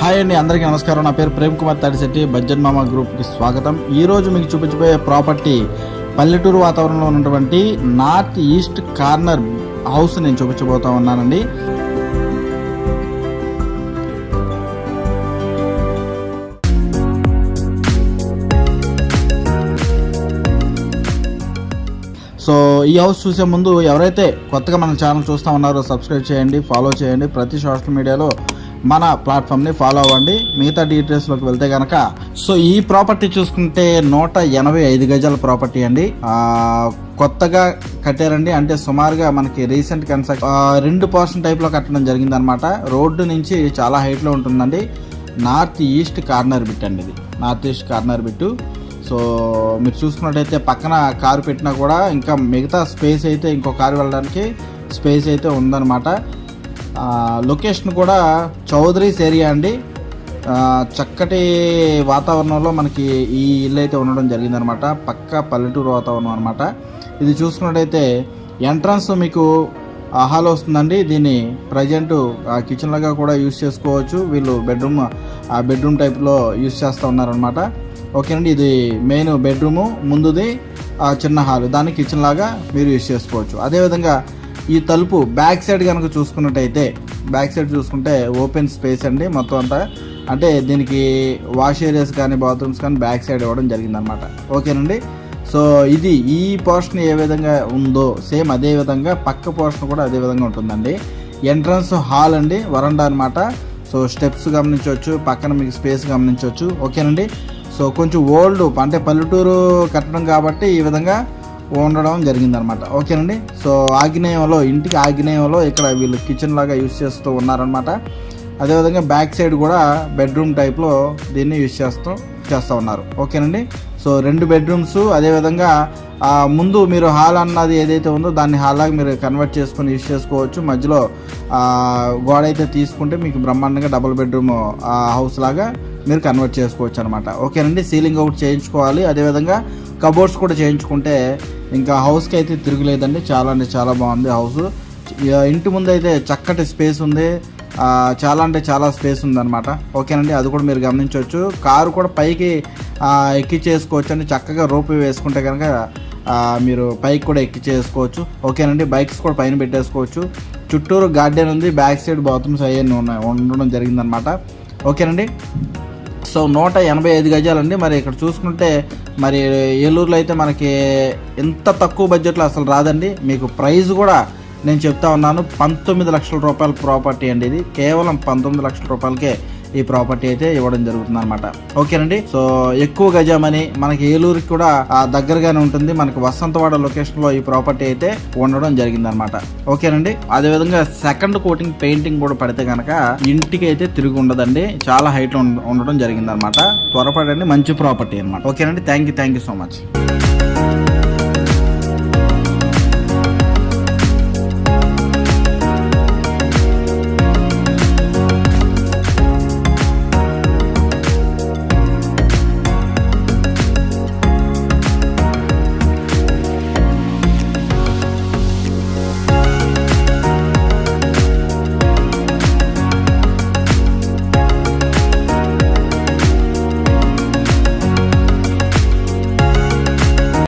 Hi అండి అందరికీ నమస్కారం. నా పేరు ప్రేమ్ కుమార్ తాడిశెట్టి. బడ్జెట్ మామ గ్రూప్కి స్వాగతం. ఈరోజు మీకు చూపించబోయే ప్రాపర్టీ పల్లెటూరు వాతావరణంలో ఉన్నటువంటి నార్త్ ఈస్ట్ కార్నర్ హౌస్ నేను చూపించబోతా ఉన్నానండి. సో ఈ హౌస్ చూసే ముందు ఎవరైతే కొత్తగా మన ఛానల్ చూస్తూ ఉన్నారో సబ్స్క్రైబ్ చేయండి ఫాలో చేయండి. ప్రతి సోషల్ మీడియాలో మన ప్లాట్ఫామ్ని ఫాలో అవ్వండి. మిగతా డీటెయిల్స్లోకి వెళ్తే కనుక సో ఈ ప్రాపర్టీ చూసుకుంటే నూట ఎనభై ఐదు గజాల ప్రాపర్టీ అండి. కొత్తగా కట్టారండి. అంటే సుమారుగా మనకి రీసెంట్ కన్స్ట్రక్ట్ రెండు పర్సెంట్ టైప్లో కట్టడం జరిగిందనమాట రోడ్డు నుంచి చాలా హైట్లో ఉంటుందండి. నార్త్ ఈస్ట్ కార్నర్ బిట్ అండి ఇది. North east corner bit. So మీరు చూసుకున్నట్టయితే పక్కన కారు పెట్టినా కూడా ఇంకా మిగతా స్పేస్ అయితే ఇంకో కారు వెళ్ళడానికి స్పేస్ అయితే ఉందన్నమాట. లొకేషన్ కూడా చౌదరీస్ ఏరియా అండి. చక్కటి వాతావరణంలో మనకి ఈ ఇల్లు అయితే ఉండడం జరిగిందనమాట పక్క పల్లెటూరు వాతావరణం అనమాట ఇది చూసుకున్నట్టయితే ఎంట్రన్స్ మీకు ఆ హాల్ వస్తుందండి. దీన్ని ప్రజెంట్ కిచెన్ లాగా కూడా యూస్ చేసుకోవచ్చు. వీళ్ళు బెడ్రూమ్ ఆ బెడ్రూమ్ టైప్లో యూస్ చేస్తూ ఉన్నారనమాట ఓకేనండి ఇది మెయిన్ బెడ్రూము ముందుది ఆ చిన్న హాల్. దాన్ని కిచెన్ లాగా మీరు యూస్ చేసుకోవచ్చు. అదేవిధంగా ఈ తలుపు బ్యాక్ సైడ్ కనుక చూసుకున్నట్టయితే బ్యాక్ సైడ్ చూసుకుంటే ఓపెన్ స్పేస్ అండి మొత్తం అంతా. అంటే దీనికి వాష్ ఏరియాస్ కానీ బాత్రూమ్స్ కానీ బ్యాక్ సైడ్ ఇవ్వడం జరిగిందనమాట ఓకేనండి? సో ఇది ఈ పోర్షన్ ఏ విధంగా ఉందో సేమ్ అదే విధంగా పక్క పోర్షన్ కూడా అదే విధంగా ఉంటుందండి. ఎంట్రన్స్ హాల్ అండి వరండా అనమాట సో స్టెప్స్ గమనించవచ్చు పక్కన మీకు స్పేస్ గమనించవచ్చు. ఓకేనండి? సో కొంచెం ఓల్డ్ అంటే పల్లెటూరు కట్టడం కాబట్టి ఈ విధంగా ఉండడం జరిగిందనమాట. ఓకేనండి? సో ఆగ్నేయంలో ఇంటికి ఆగ్నేయంలో ఇక్కడ వీళ్ళు కిచెన్ లాగా యూస్ చేస్తూ ఉన్నారనమాట. అదేవిధంగా బ్యాక్ సైడ్ కూడా బెడ్రూమ్ టైప్లో దీన్ని యూస్ చేస్తూ చేస్తూ ఉన్నారు. ఓకేనండి? సో రెండు బెడ్రూమ్స్ అదేవిధంగా ముందు మీరు హాల్ అన్నది ఏదైతే ఉందో దాన్ని హాల్ లాగా మీరు కన్వర్ట్ చేసుకొని యూస్ చేసుకోవచ్చు. మధ్యలో గోడ అయితే తీసుకుంటే మీకు బ్రహ్మాండంగా డబుల్ బెడ్రూమ్ హౌస్ లాగా మీరు కన్వర్ట్ చేసుకోవచ్చు అనమాట ఓకేనండి? సీలింగ్ అవుట్ చేయించుకోవాలి. అదేవిధంగా కబోర్డ్స్ కూడా చేయించుకుంటే ఇంకా హౌస్కి అయితే తిరుగులేదండి. చాలా అంటే చాలా బాగుంది హౌస్ ఇంటి ముందు అయితే చక్కటి స్పేస్ ఉంది. చాలా అంటే చాలా స్పేస్ ఉందన్నమాట. ఓకేనండి? అది కూడా మీరు గమనించవచ్చు. కారు కూడా పైకి ఎక్కి చేసుకోవచ్చు అండి చక్కగా రోప్ వేసుకుంటే కనుక మీరు పైకి కూడా ఎక్కి చేసుకోవచ్చు ఓకేనండి? బైక్స్ కూడా పైన పెట్టేసుకోవచ్చు. చుట్టూరు గార్డెన్ ఉంది. బ్యాక్ సైడ్ బాత్రూమ్స్ అవన్నీ ఉన్నాయి. ఉండడం జరిగిందనమాట ఓకేనండి? సో నూట ఎనభై ఐదు గజాలండి. మరి ఇక్కడ చూసుకుంటే మరి ఏలూరులో అయితే మనకి ఎంత తక్కువ బడ్జెట్లో అసలు రాదండి. మీకు ప్రైస్ కూడా నేను చెప్తా ఉన్నాను. పంతొమ్మిది లక్షల రూపాయల ప్రాపర్టీ అండి ఇది. కేవలం పంతొమ్మిది లక్షల రూపాయలకే ఈ ప్రాపర్టీ అయితే ఇవ్వడం జరుగుతుంది అనమాట ఓకేనండి? సో ఎక్కువ గజమని మనకి ఏలూరుకి కూడా దగ్గరగానే ఉంటుంది. మనకి వసంతవాడ లొకేషన్లో ఈ ప్రాపర్టీ అయితే ఉండడం జరిగింది అనమాట ఓకేనండి? అదేవిధంగా సెకండ్ కోటింగ్ పెయింటింగ్ కూడా పడితే కనుక ఇంటికి అయితే తిరిగి ఉండదండి. చాలా హైట్లో ఉండడం జరిగింది అనమాట త్వరపడండి మంచి ప్రాపర్టీ అనమాట ఓకేనండి? Thank you thank you so much.